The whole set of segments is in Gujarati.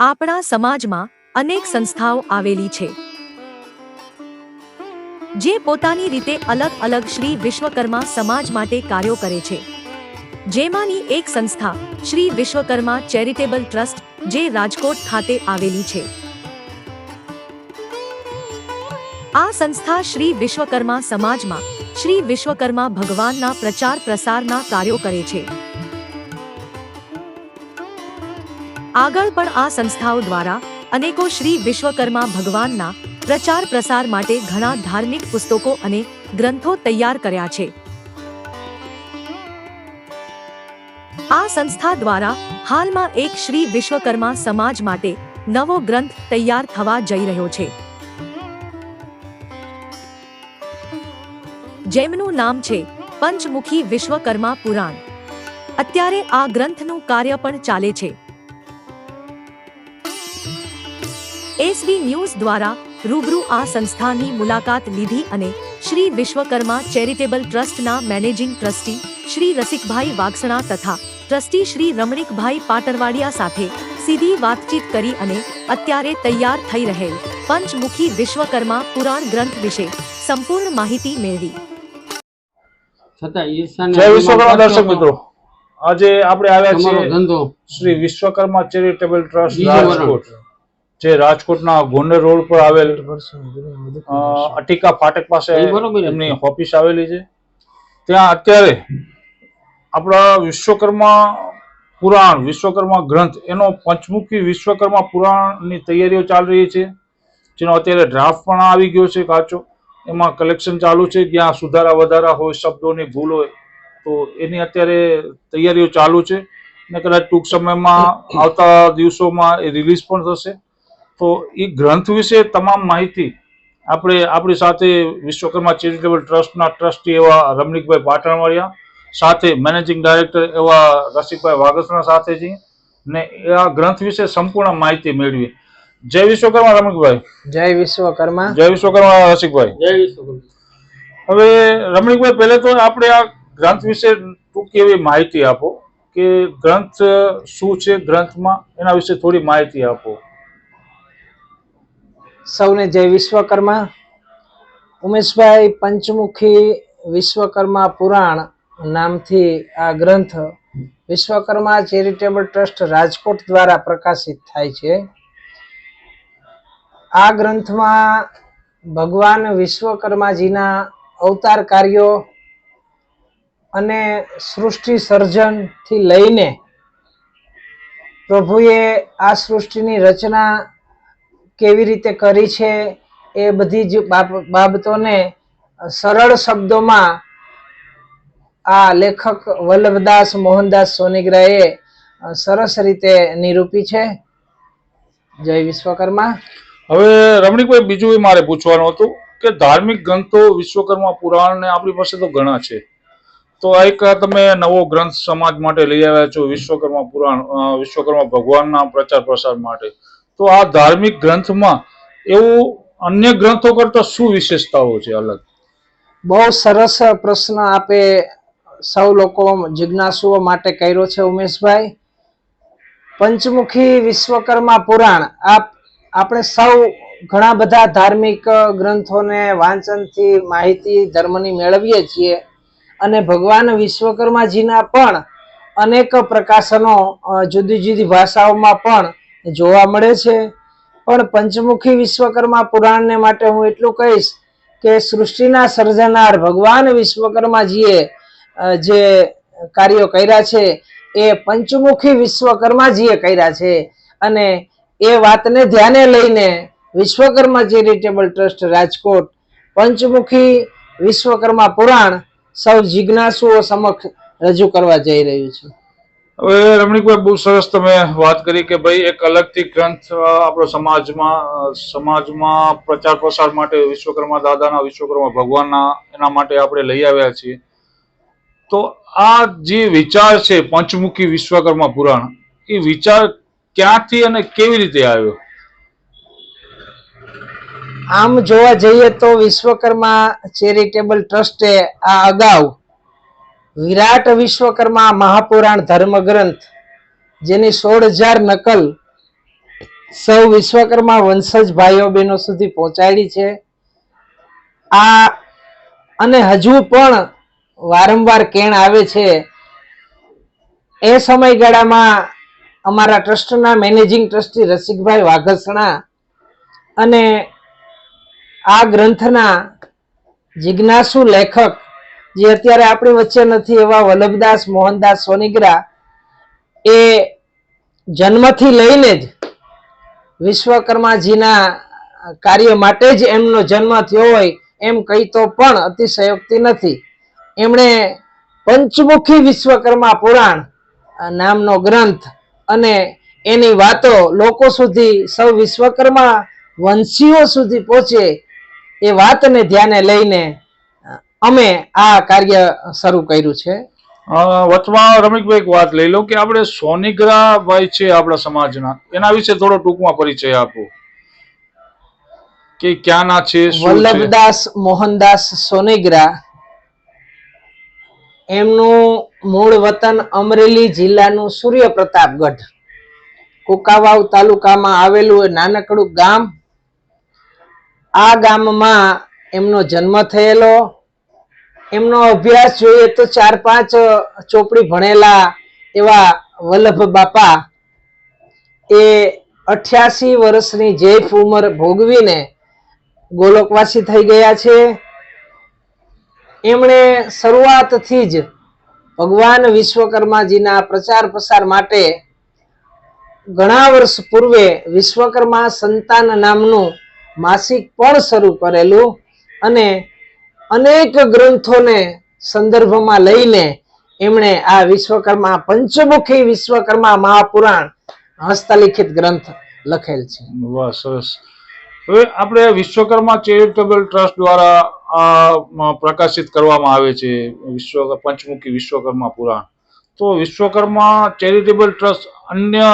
આપણા સમાજમાં અનેક સંસ્થાઓ આવેલી છે. જે પોતાની રીતે અલગ અલગ શ્રી વિશ્વકર્મા સમાજ માટે કાર્યો કરે છે. જેમાંની એક સંસ્થા શ્રી વિશ્વકર્મા ચેરિટેબલ ટ્રસ્ટ, જે રાજકોટ ખાતે આવેલી છે. આ સંસ્થા શ્રી વિશ્વકર્મા સમાજમાં શ્રી વિશ્વકર્મા ભગવાનના પ્રચાર પ્રસારના કાર્યો કરે છે. આગળ પણ આ સંસ્થાઓ દ્વારા અનેકો શ્રી વિશ્વકર્મા ભગવાનના પ્રચાર પ્રસાર માટે ઘણા ધાર્મિક પુસ્તકો અને ગ્રંથો તૈયાર કર્યા છે. આ સંસ્થા દ્વારા હાલમાં એક શ્રી વિશ્વકર્મા સમાજ માટે નવો ગ્રંથ તૈયાર થવા જઈ રહ્યો છે. જેમનું નામ છે પંચમુખી વિશ્વકર્મા પુરાણ. અત્યારે આ ગ્રંથનું કાર્ય પણ ચાલે છે. એસબી ન્યૂઝ દ્વારા રૂબરૂ આ સંસ્થાની મુલાકાત લીધી અને શ્રી વિશ્વકર્મા ચેરિટેબલ ટ્રસ્ટના મેનેજિંગ ટ્રસ્ટી શ્રી રસિકભાઈ વાગસણા તથા ટ્રસ્ટી શ્રી રમણીકભાઈ પાટરવાડિયા સાથે સીધી વાતચીત કરી અને અત્યારે તૈયાર થઈ રહેલ પંચમુખી વિશ્વકર્મા પુરાણ ગ્રંથ વિશે સંપૂર્ણ માહિતી મેળવી. જય વિશ્વકર્મા દર્શક મિત્રો. આજે આપણે આવ્યા છીએ શ્રી વિશ્વકર્મા ચેરિટેબલ ટ્રસ્ટ રાજકોટ. જે રાજકોટના ગોંડલ રોડ પર આવેલ અટીકા ફાટક પાસે. એમની ઓફિસ આવેલી છે. ત્યાં અત્યારે આપણા વિશ્વકર્મા પુરાણ વિશ્વકર્મા ગ્રંથ એનો પંચમુખી વિશ્વકર્મા પુરાણની તૈયારીઓ ચાલી રહી છે. જેનો અત્યારે ડ્રાફ્ટ પણ આવી ગયો છે કાચો. એમાં કલેક્શન ચાલુ છે. જ્યાં સુધારા વધારા હોય શબ્દોની ભૂલ હોય તો એની અત્યારે તૈયારીઓ ચાલુ છે. ને કદાચ ટૂંક સમયમાં આવતા દિવસોમાં એ રિલીઝ પણ થશે. તો એ ગ્રંથ વિશે તમામ માહિતી આપણે આપણી સાથે વિશ્વકર્મા ચેરિટેબલ ટ્રસ્ટના ટ્રસ્ટી એવા રમણીકભાઈ પાટણવાળિયા સાથે મેનેજિંગ ડાયરેક્ટર એવા રસિકભાઈ વાગસરા સાથે છીએ ને આ ગ્રંથ વિશે સંપૂર્ણ માહિતી મેળવી જય વિશ્વકર્મા રમણીકભાઈ. જય વિશ્વકર્મા. જય વિશ્વકર્મા રસિકભાઈ. જય વિશ્વકર્મા. હવે રમણીકભાઈ પહેલે તો આપણે આ ગ્રંથ વિશે ટૂંકી એવી માહિતી આપો કે ગ્રંથ શું છે ગ્રંથમાં? એના વિશે થોડી માહિતી આપો. સૌને જય વિશ્વકર્મા. ઉમેશભાઈ પંચમુખી વિશ્વકર્મા પુરાણ નામથી આ ગ્રંથ વિશ્વકર્મા ચેરિટેબલ ટ્રસ્ટ રાજકોટ દ્વારા પ્રકાશિત થાય છે. આ ગ્રંથમાં ભગવાન વિશ્વકર્માજીના અવતાર કાર્યો અને સૃષ્ટિ સર્જનથી લઈને પ્રભુએ આ સૃષ્ટિની રચના કેવી રીતે કરી છે એ બધી જ બાબતોને સરળ શબ્દોમાં આ લેખક વલ્લભદાસ મોહનદાસ સોનીગ્રાએ સરસ રીતે નિરૂપી છે. જય વિશ્વકર્મા. હવે રમણીકભાઈ, બીજું મારે પૂછવાનું હતું કે ધાર્મિક ગ્રંથો વિશ્વકર્મા પુરાણ ને આપણી પાસે તો ઘણા છે. તો એક તમે નવો ગ્રંથ સમાજ માટે લઈ આવ્યા છો વિશ્વકર્મા પુરાણ વિશ્વકર્મા ભગવાનના પ્રચાર પ્રસાર માટે. તો આ ધાર્મિક ગ્રંથમાં એવું અન્ય ગ્રંથો કરતા શું વિશેષતાઓ છે અલગ? બહુ સરસ પ્રશ્ન આપે સૌ લોકો જિજ્ઞાસુઓ માટે કર્યો છે ઉમેશભાઈ. પંચમુખી વિશ્વકર્મા પુરાણ, આપ, આપણે સૌ ઘણા બધા ધાર્મિક ગ્રંથોને વાંચનથી માહિતી, ધર્મની મેળવીએ છીએ અને ભગવાન વિશ્વકર્માજીના પણ અનેક પ્રકાશનો જુદી જુદી ભાષાઓમાં પણ જોવા મળે છે. પણ પંચમુખી વિશ્વકર્મા પુરાણને માટે હું એટલું કહીશ કે સૃષ્ટિના સર્જનાર ભગવાન વિશ્વકર્માજીએ જે કાર્યો કર્યા છે, એ પંચમુખી વિશ્વકર્માજીએ કર્યા છે. અને એ વાતને ધ્યાને લઈને વિશ્વકર્મા ચેરિટેબલ ટ્રસ્ટ રાજકોટ પંચમુખી વિશ્વકર્મા પુરાણ સૌ જિજ્ઞાસુઓ સમક્ષ રજૂ કરવા જઈ રહ્યું છે. હવે રમણીકભાઈ બહુ સરસ તમે વાત કરી કે ભાઈ એક અલગથી ગ્રંથ આપણો સમાજમાં સમાજમાં પ્રચાર પ્રસાર માટે, વિશ્વકર્મા દાદાના, વિશ્વકર્મા ભગવાનના, એના માટે આપણે લઈ આવ્યા છીએ. તો આ જે વિચાર છે પંચમુખી વિશ્વકર્મા પુરાણ, એ વિચાર ક્યાંથી અને કેવી રીતે આવ્યો? આમ જોવા જઈએ તો વિશ્વકર્મા ચેરિટેબલ ટ્રસ્ટે આ અગાઉ વિરાટ વિશ્વકર્મા મહાપુરાણ ધર્મ ગ્રંથ જેની સોળ હજાર નકલ સૌ વિશ્વકર્મા વંશજ ભાઈઓ બહેનો સુધી પહોંચાડી છે. આ અને હજુ પણ વારંવાર કેણ આવે છે. એ સમયગાળામાં અમારા ટ્રસ્ટના મેનેજિંગ ટ્રસ્ટી રસિકભાઈ વાઘસણા અને આ ગ્રંથના જિજ્ઞાસુ લેખક જે અત્યારે આપણી વચ્ચે નથી એવા વલ્લભદાસ, મોહનદાસ, સોનીગ્રા, એ જન્મથી લઈને જ વિશ્વકર્માજીના કાર્ય માટે જ એમનો જન્મ થયો હોય એમ કહી તો પણ અતિશયોક્તિ નથી. એમણે પંચમુખી વિશ્વકર્મા પુરાણ નામનો ગ્રંથ અને એની વાતો લોકો સુધી, સૌ વિશ્વકર્મા વંશીઓ સુધી પહોંચે એ વાતને ધ્યાને લઈને અમે આ કાર્ય શરૂ કર્યું છે. વચમાં રમણીકભાઈ એક વાત લઈ લો કે આપણે સોનિગ્રાભાઈ છે આપણા સમાજના. એના વિશે થોડો ટૂંકમાં પરિચય આપો. કે ક્યાંના છે વલ્લભદાસ મોહનદાસ સોનેગ્રા. એમનું મૂળ વતન અમરેલી જિલ્લાનું સૂર્યપ્રતાપગઢ કુકાવાવ તાલુકામાં આવેલું નાનકડું ગામ. આ ગામમાં એમનો જન્મ થયેલો. એમનો અભ્યાસ જોઈએ તો ચાર પાંચ ચોપડી ભણેલા એવા વલ્લભ બાપા એ અઠ્યાસી વર્ષની જૈફ ઉંમર ભોગવીને ગોલોકવાસી થઈ ગયા છે. એમણે શરૂઆતથી જ ભગવાન વિશ્વકર્માજીના પ્રચાર પ્રસાર માટે ઘણા વર્ષ પૂર્વે વિશ્વકર્મા સંતાન નામનું માસિક પણ શરૂ કરેલું અને અનેક ગ્રંથોને સંદર્ભમાં લઈને એમણે આ વિશ્વકર્મા પંચમુખી વિશ્વકર્મા મહાપુરાણ હસ્તલિખિત ગ્રંથ લખેલ છે. વાહ સરસ. હવે આપણે વિશ્વકર્મા ચેરિટેબલ ટ્રસ્ટ દ્વારા આ પ્રકાશિત કરવામાં આવે છે વિશ્વ પંચમુખી વિશ્વકર્મા પુરાણ. તો વિશ્વકર્મા ચેરિટેબલ ટ્રસ્ટ અન્ય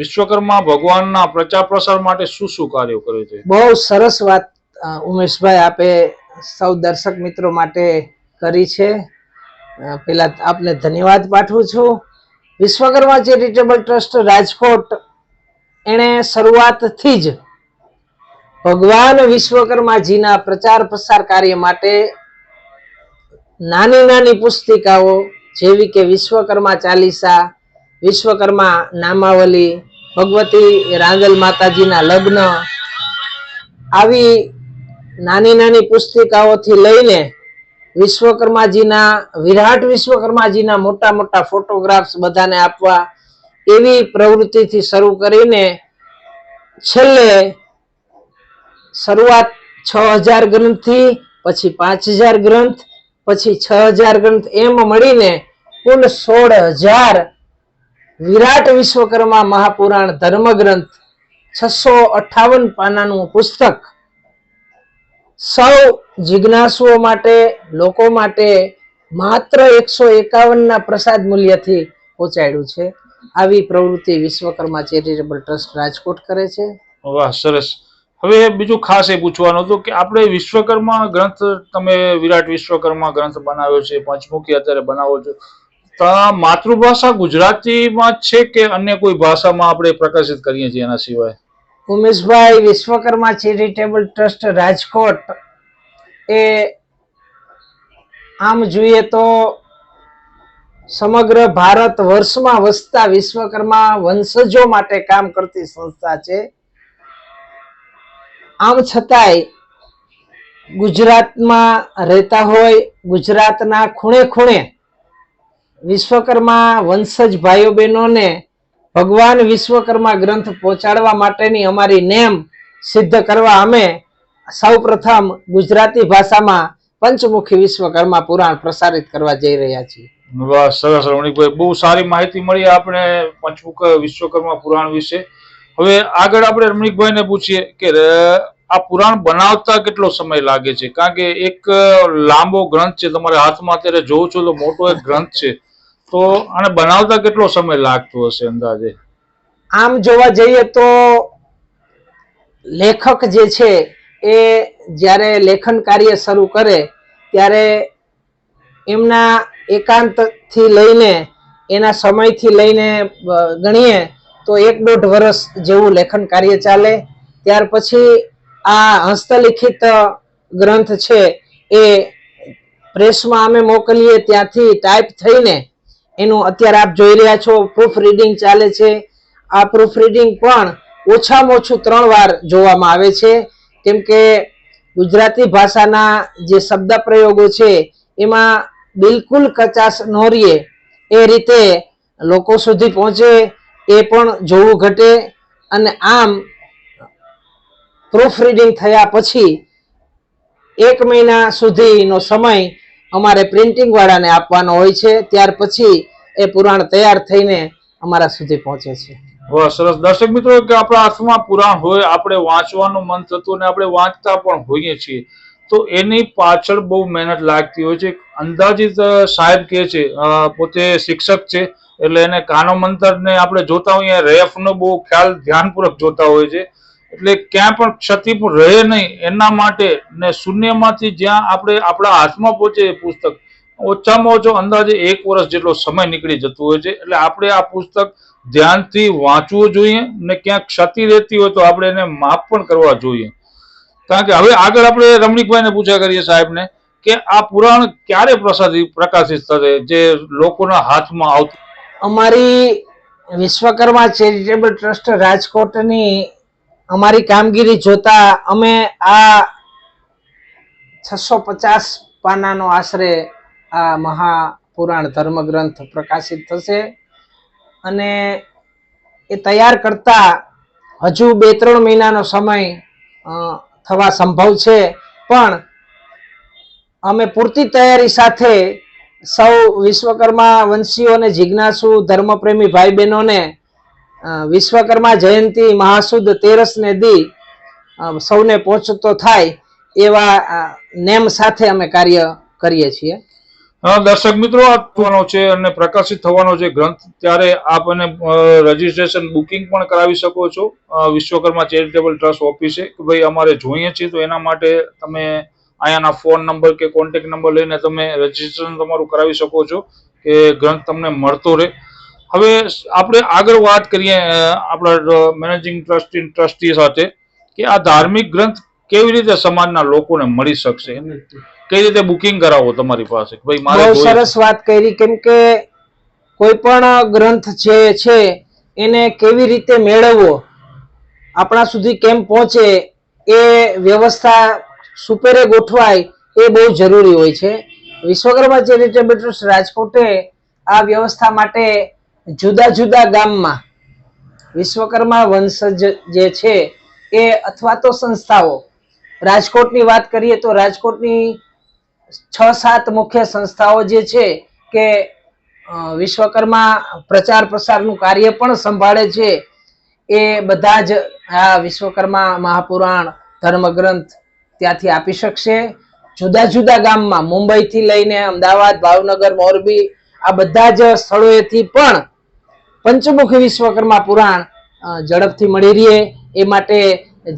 વિશ્વકર્મા ભગવાનના પ્રચાર પ્રસાર માટે શું શું કાર્યો કરે છે? બહુ સરસ વાત ઉમેશભાઈ આપે સૌ દર્શક મિત્રો માટે કરી છે. પહેલા આપને ધન્યવાદ પાઠવું છું. વિશ્વકર્મા ચેરિટેબલ ટ્રસ્ટ રાજકોટ એણે શરૂઆતથી જ ભગવાન વિશ્વકર્માજીના પ્રચાર પ્રસાર કાર્ય માટે નાની નાની પુસ્તિકાઓ જેવી કે વિશ્વકર્મા ચાલીસા, વિશ્વકર્મા નામાવલી, ભગવતી રાંગલ માતાજીના લગ્ન, આવી નાની નાની પુસ્તિકાઓથી લઈને વિશ્વકર્માજીના, વિરાટ વિશ્વકર્માજીના મોટા મોટા ફોટોગ્રાફ્સ બધાને આપવા એવી પ્રવૃત્તિથી શરૂ કરીને છેલ્લે શરૂઆત છ હજાર ગ્રંથથી, પછી પાંચ હજાર ગ્રંથ, પછી છ હજાર ગ્રંથ એમ મળીને કુલ સોળ હજાર વિરાટ વિશ્વકર્મા મહાપુરાણ ધર્મગ્રંથ છસો અઠાવન પાનાનું પુસ્તક સૌ જિજ્ઞાસુઓ માટે, લોકો માટે માત્ર એકસો એકાવનના પ્રસાદ મૂલ્યથી પહોંચાડ્યું છે. આવી પ્રવૃત્તિ વિશ્વકર્મા ચેરિટેબલ ટ્રસ્ટ રાજકોટ કરે છે. વાહ, સરસ. હવે બીજું ખાસ એ પૂછવાનું હતું કે આપણે વિશ્વકર્મા ગ્રંથ, તમે વિરાટ વિશ્વકર્મા ગ્રંથ બનાવ્યો છે, પંચમુખી અત્યારે બનાવો છો. માતૃભાષા ગુજરાતીમાં છે કે અન્ય કોઈ ભાષામાં આપણે પ્રકાશિત કરીએ છીએ એના સિવાય? ઉમેશભાઈ વિશ્વકર્મા ચેરિટેબલ ટ્રસ્ટ રાજકોટ એ આમ જોઈએ તો સમગ્ર ભારત વર્ષમાં વસતા વિશ્વકર્મા વંશજો માટે કામ કરતી સંસ્થા છે. આમ છતાંય ગુજરાતમાં રહેતા હોય, ગુજરાતના ખૂણે ખૂણે વિશ્વકર્મા વંશજ ભાઈઓ બહેનોને ભગવાન વિશ્વકર્મા ગ્રંથ પહોંચાડવા માટેની અમારી નેમ સિદ્ધ કરવા અમે સૌપ્રથમ ગુજરાતી ભાષામાં પંચમુખી વિશ્વકર્મા પુરાણ પ્રસારિત કરવા જઈ રહ્યા છીએ. બસ સરસ રમણીકભાઈ બહુ સારી માહિતી મળી આપણે પંચમુખ વિશ્વકર્મા પુરાણ વિશે. હવે આગળ આપણે રમણીકભાઈને પૂછીએ કે આ પુરાણ બનાવતા કેટલો સમય લાગે છે? કારણ કે એક લાંબો ગ્રંથ છે, તમારા હાથમાં અત્યારે જોઉં છો તો મોટો એક ગ્રંથ છે. તો આને બનાવતા કેટલો સમય લાગતો હશે અંદાજે? આમ જોવા જઈએ તો લેખક જે છે એ જ્યારે લેખન કાર્ય શરૂ કરે, ત્યારે એમના એકાંતથી લઈને, એના સમયથી લઈને ગણીએ તો એક દોઢ વર્ષ જેવું લેખન કાર્ય ચાલે. ત્યાર પછી આ હસ્તલિખિત ગ્રંથ છે એ પ્રેસમાં અમે મોકલીએ, ત્યાંથી ટાઈપ થઈને એનું અત્યારે આપ જોઈ રહ્યા છો પ્રૂફ રીડિંગ ચાલે છે. આ પ્રૂફ રીડિંગ પણ ઓછામાં ઓછું ત્રણ વાર જોવામાં આવે છે. કેમ કે ગુજરાતી ભાષાના જે શબ્દ પ્રયોગો છે, એમાં બિલકુલ કચાશ ન રહીએ. એ રીતે લોકો સુધી પહોંચે, એ પણ જોવું ઘટે. અને આમ પ્રૂફ રીડિંગ થયા પછી એક મહિના સુધીનો સમય અમારે પ્રિન્ટિંગ વાળાને આપવાનો હોય છે. ત્યાર પછી એ પુરાણ તૈયાર થઈને અમારા સુધી પહોંચે છે. સરસ. દર્શક મિત્રો, કે આપણા હાથમાં પુરાણ હોય, આપણે વાંચવાનું મન થતું અને આપણે વાંચતા પણ હોઈએ છીએ. તો એની પાછળ બહુ મહેનત લાગતી હોય છે. અંદાજિત સાહેબ કે છે પોતે શિક્ષક છે, એટલે એને કાનો મંતરને આપણે જોતા હોઈએ, રેફનો બહુ ખ્યાલ ધ્યાનપૂર્વક જોતા હોય છે એટલે ક્યાં પણ ક્ષતિ રહે નહીં, એના માટે ને શૂન્યમાંથી જ્યાં આપણે આપણા હાથમાં પહોંચે એ પુસ્તક, ઓછામાં ઓછો અંદાજે એક વર્ષ જેટલો સમય નીકળી જતો હોય છે. એટલે આપણે આ પુસ્તક ધ્યાનથી વાંચવું જોઈએ ને ક્યાંક ક્ષતિ રહેતી હોય તો આપણે એને માફ પણ કરવા જોઈએ. કારણ કે હવે આગળ આપણે રમણીકભાઈને પૂછ્યા કરીએ સાહેબને કે આ પુરાણ ક્યારે પ્રસાદિત પ્રકાશિત થશે, જે લોકોના હાથમાં આવતું? અમારી વિશ્વકર્મા ચેરિટેબલ ટ્રસ્ટ રાજકોટની અમારી કામગીરી જોતા અમે આ છસો પચાસ પાનાનો આશરે આ મહાપુરાણ ધર્મગ્રંથ પ્રકાશિત થશે. અને એ તૈયાર કરતા હજુ બે ત્રણ મહિનાનો સમય થવા સંભવ છે. પણ અમે પૂરતી તૈયારી સાથે સૌ વિશ્વકર્મા વંશીઓને જિજ્ઞાસુ, ધર્મપ્રેમી ભાઈ બહેનોને વિશ્વકર્મા જયંતિ મહાસુદ તેરસ ને દી સૌને પહોંચતો થાય એવા નેમ સાથે અમે કાર્ય કરીએ છીએ. દર્શક મિત્રો આપવાનો છે અને પ્રકાશિત થવાનો છે ગ્રંથ. ત્યારે આપ એને રજીસ્ટ્રેશન બુકિંગ પણ કરાવી શકો છો વિશ્વકર્મા ચેરિટેબલ ટ્રસ્ટ ઓફિસે કે ભાઈ અમારે જોઈએ છીએ તો એના માટે તમે અહીંયાના ફોન નંબર કે કોન્ટેક્ટ નંબર લઈને તમે રજીસ્ટ્રેશન તમારું કરાવી શકો છો, કે ગ્રંથ તમને મળતો રહે. હવે આપણે આગળ વાત કરીએ આપણા મેનેજિંગ ટ્રસ્ટી ટ્રસ્ટી સાથે કે આ ધાર્મિક ગ્રંથ કેવી રીતે સમાજના લોકોને મળી શકશે કઈ રીતે બુકિંગ કરાવો તમારી પાસે ભાઈ મારે. સરસ વાત કરી કેમ કે કોઈ પણ ગ્રંથ જે છે એને કેવી રીતે મેળવવો આપણા સુધી કેમ પહોંચે એ વ્યવસ્થા સુપેરે ગોઠવાય એ બહુ જરૂરી હોય છે વિશ્વકર્મા ચેરિટેબલ ટ્રસ્ટ રાજકોટે આ વ્યવસ્થા માટે જુદા જુદા ગામમાં વિશ્વકર્મા વંશજ જે છે, એ અથવા તો સંસ્થાઓ. રાજકોટની વાત કરીએ તો રાજકોટની છ સાત મુખ્ય સંસ્થાઓ જે છે કે વિશ્વકર્મા પ્રચાર પ્રસારનું કાર્ય પણ સંભાળે છે. એ બધા જ આ વિશ્વકર્મા મહાપુરાણ, ધર્મગ્રંથ ત્યાંથી આપી શકશે. જુદા જુદા ગામમાં મુંબઈથી લઈને અમદાવાદ, ભાવનગર, મોરબી આ બધા જ સ્થળોએથી પણ પંચમુખી વિશ્વકર્મા પુરાણ ઝડપથી મળી રહીએ એ માટે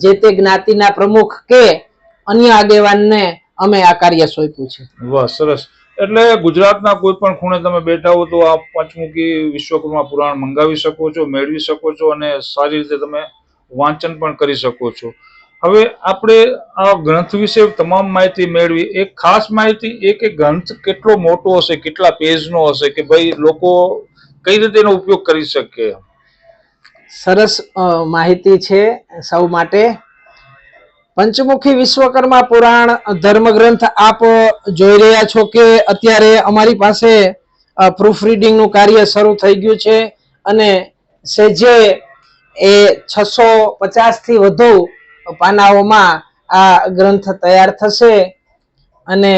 જે તે જ્ઞાતિના પ્રમુખ કે અન્ય આગેવાનને અમે આ કાર્ય સોંપ્યું છે. વાહ, સરસ. એટલે ગુજરાતના કોઈ પણ ખૂણે તમે બેઠા હો તો આ પંચમુખી વિશ્વકર્મા પુરાણ મંગાવી શકો છો, મેળવી શકો છો અને સારી રીતે તમે વાંચન પણ કરી શકો છો. હવે આપણે આ ગ્રંથ વિશે તમામ માહિતી મેળવી. એક ખાસ માહિતી એ કે ગ્રંથ કેટલો મોટો હશે, કેટલા પેજનો હશે કે ભાઈ લોકો કઈ રીતે એનો ઉપયોગ કરી શકીએ સરસ માહિતી છે સૌ માટે. પંચમુખી વિશ્વકર્મા પુરાણ ધર્મગ્રંથ આપ જોઈ રહ્યા છો કે અત્યારે અમારી પાસે પ્રૂફનું કાર્ય શરૂ થઈ ગયું છે અને સેજે એ છસો પચાસથી વધુ પાનાઓમાં આ ગ્રંથ તૈયાર થશે અને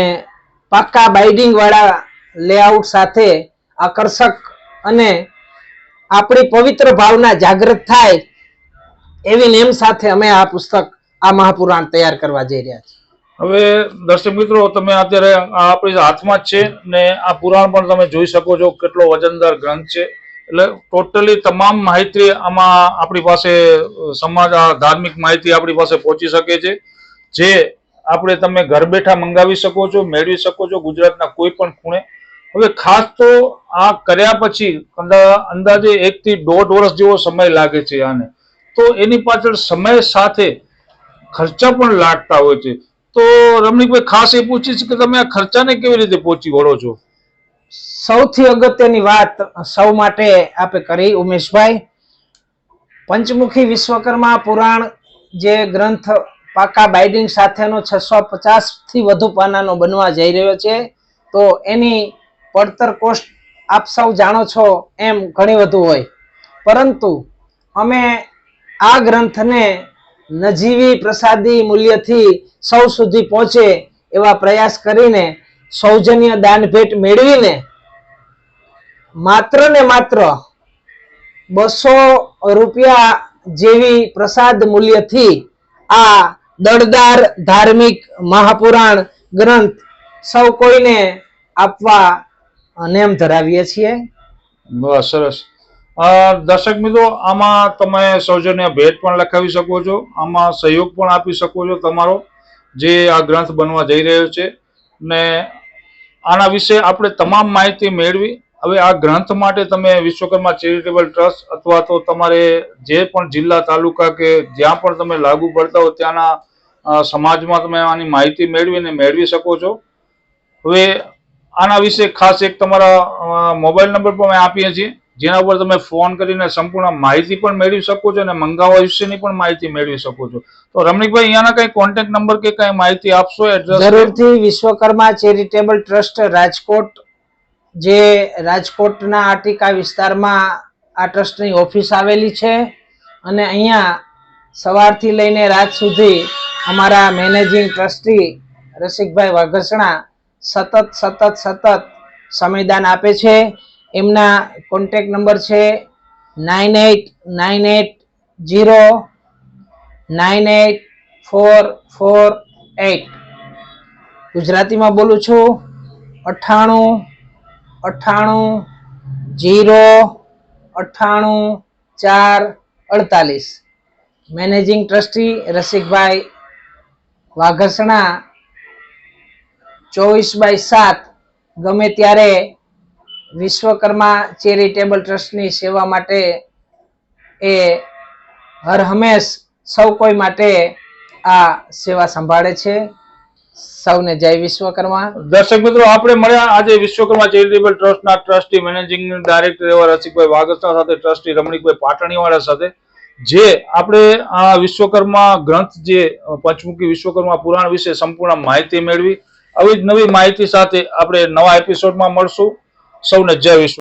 પાક્કા બાઇડિંગ વાળા લેઆઉટ સાથે આકર્ષક અને આપણી પવિત્ર ભાવના જાગૃત થાય એવી નેમ સાથે અમે આ પુસ્તક, આ મહાપુરાણ તૈયાર કરવા જઈ રહ્યા છીએ. હવે દર્શક મિત્રો, તમે અત્યારે આપણી હાથમાં જ છે ને આ પુરાણ પણ તમે જોઈ શકો છો કેટલો વજનદાર ગ્રંથ છે. એટલે ટોટલી તમામ માહિતી આમાં આપણી પાસે, સમાજ ધાર્મિક માહિતી આપણી પાસે પહોંચી શકે છે. જે આપણે તમે ઘર બેઠા મંગાવી શકો છો, મેળવી શકો છો ગુજરાતના કોઈ પણ ખૂણે. હવે ખાસ તો આ કર્યા પછી અંદાજે એક થી દોઢ વર્ષ જેવો સમય લાગે છે આને. તો એની પાછળ સમય સાથે ખર્ચા પણ લાગતા હોય છે. તો રમણીકભાઈ, ખાસ એ પૂછીશ કે તમે આ ખર્ચાને કેવી રીતે પહોંચી વળો છો? સૌથી અગત્યની વાત સૌ માટે આપે કરી ઉમેશભાઈ. પંચમુખી વિશ્વકર્મા પુરાણ જે ગ્રંથ પાકા બાઇડિંગ સાથેનો છસો પચાસથી વધુ પાનાનો બનવા જઈ રહ્યો છે. તો એની પડતર કોસ્ટ આપ સૌ જાણો છો એમ ઘણી વધુ હોય. પરંતુ અમે આ ગ્રંથને નજીવી પ્રસાદી મૂલ્યથી સૌ સુધી પહોંચે એવા પ્રયાસ કરીને સૌજન્ય દાન ભેટ મેળવીને માત્ર ને માત્ર બસો રૂપિયા જેવી પ્રસાદ મૂલ્યથી આ દળદાર ધાર્મિક મહાપુરાણ ગ્રંથ સૌ કોઈને આપવા નેમ ધરાવીએ છીએ? બસ, સરસ. દર્શક મિત્રો, આમાં તમે સૌજન્ય ભેટ પણ લખાવી શકો છો. આમાં સહયોગ પણ આપી શકો છો તમારો, જે આ ગ્રંથ બનવા જઈ રહ્યો છે. ને આના વિશે આપણે તમામ માહિતી મેળવી. હવે આ ગ્રંથ માટે તમે વિશ્વકર્મા ચેરિટેબલ ટ્રસ્ટ અથવા તો તમારે જે પણ જિલ્લા, તાલુકા કે જ્યાં પણ તમે લાગુ પડતા હો ત્યાંના સમાજમાં તમે આની માહિતી મેળવીને મેળવી શકો છો. હવે આના વિશે ખાસ એક તમારા મોબાઈલ નંબર પણ અમે આપીએ છીએ, જેના ઉપર તમે ફોન કરીને સંપૂર્ણ માહિતી પણ મેળવી શકો છો અને મંગાવવા વિશેની પણ માહિતી મેળવી શકો છો. તો રમણીકભાઈ, અહીંયાના કઈ કોન્ટેક્ટ નંબર કે કઈ માહિતી આપશો એડ્રેસ જરૂરથી વિશ્વકર્મા ચેરિટેબલ ટ્રસ્ટ રાજકોટ, જે રાજકોટના આટિકા વિસ્તારમાં આ ટ્રસ્ટની ઓફિસ આવેલી છે અને અહીંયા સવારથી લઈને રાત સુધી અમારા મેનેજિંગ ટ્રસ્ટી રસિકભાઈ વાઘસણા સતત સતત સતત સંવિધાન આપે છે. એમના કોન્ટેક્ટ નંબર છે nine eight nine eight zero, nine eight four four eight ગુજરાતીમાં બોલું છું અઠ્ઠાણું અઠ્ઠાણું જીરો અઠ્ઠાણું ચાર, અડતાલીસ. મેનેજિંગ ટ્રસ્ટી રસિકભાઈ વાઘસણા ચોવીસ બાય સાત ગમે ત્યારે વિશ્વકર્મા ચેરિટેબલ ટ્રસ્ટની સેવા માટે એ હર હંમેશ સૌ કોઈ માટે આ સેવા સંભાળે છે. સૌને જય વિશ્વકર્મા. દર્શક મિત્રો, આપણે મળ્યા આજે વિશ્વકર્મા ચેરિટેબલ ટ્રસ્ટના ટ્રસ્ટી મેનેજિંગ ડાયરેક્ટર એવા રસિકભાઈ વાગસના સાથે, ટ્રસ્ટી રમણીકભાઈ પાટણીવાળા સાથે, જે આપણે આ વિશ્વકર્મા ગ્રંથ જે પંચમુખી વિશ્વકર્મા પુરાણ વિશે સંપૂર્ણ માહિતી મેળવી આવી જ નવી માહિતી સાથે આપણે નવા એપિસોડમાં મળશું. સૌને જય વિશ્વ